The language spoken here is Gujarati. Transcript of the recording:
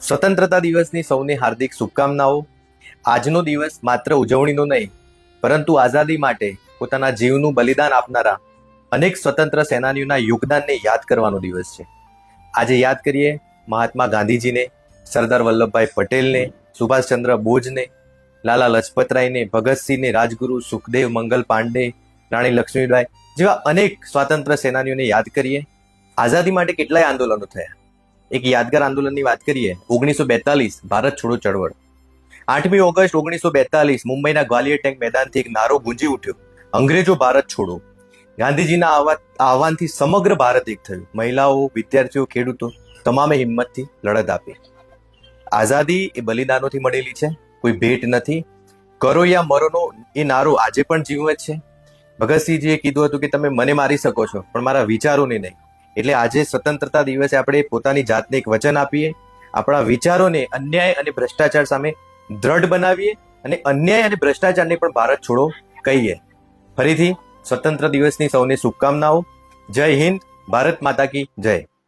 સ્વતંત્રતા દિવસની સૌને હાર્દિક શુભકામનાઓ. આજનો દિવસ માત્ર ઉજવણીનો નહીં, પરંતુ આઝાદી માટે પોતાના જીવનું બલિદાન આપનારા અનેક સ્વતંત્ર સેનાનીઓના યોગદાનને યાદ કરવાનો દિવસ છે. આજે યાદ કરીએ મહાત્મા ગાંધીજીને, સરદાર વલ્લભભાઈ પટેલને, સુભાષચંદ્ર બોઝને, લાલા લજપતરાયને, ભગતસિંહને, રાજગુરુ સુખદેવ મંગલ પાંડે, રાણી લક્ષ્મીબાઈ જેવા અનેક સ્વાતંત્ર્ય સેનાનીઓને યાદ કરીએ. આઝાદી માટે કેટલાય આંદોલનો થયા. એક યાદગાર આંદોલનની વાત કરીએ ઓગણીસો બેતાલીસ, ભારત છોડો ચળવળ. આઠમી ઓગસ્ટ ઓગણીસો બેતાલીસ, મુંબઈના ગ્વાલિયર ટેન્ક મેદાનથી એક નારો ગુંજી ઉઠ્યો. અંગ્રેજો ભારત છોડો. ગાંધીજીના આહવાનથી સમગ્ર ભારત એક થયું. મહિલાઓ, વિદ્યાર્થીઓ, ખેડૂતો તમામે હિંમતથી લડત આપી. આઝાદી એ બલિદાનોથી મળેલી છે, કોઈ ભેટ નથી. કરો યા મરોનો એ નારો આજે પણ જીવે છે. ભગતસિંહજીએ કીધું હતું કે તમે મને મારી શકો છો, પણ મારા વિચારોને નહીં. એટલે આજે સ્વતંત્રતા દિવસે આપણે પોતાની જાતને એક વચન આપીએ, આપણા વિચારોને અન્યાય અને ભ્રષ્ટાચાર સામે દ્રઢ બનાવીએ અને અન્યાય અને ભ્રષ્ટાચારને પણ ભારત છોડો કહીએ. ફરીથી સ્વતંત્ર દિવસની સૌને શુભકામનાઓ. જય હિન્દ, ભારત માતા કી જય.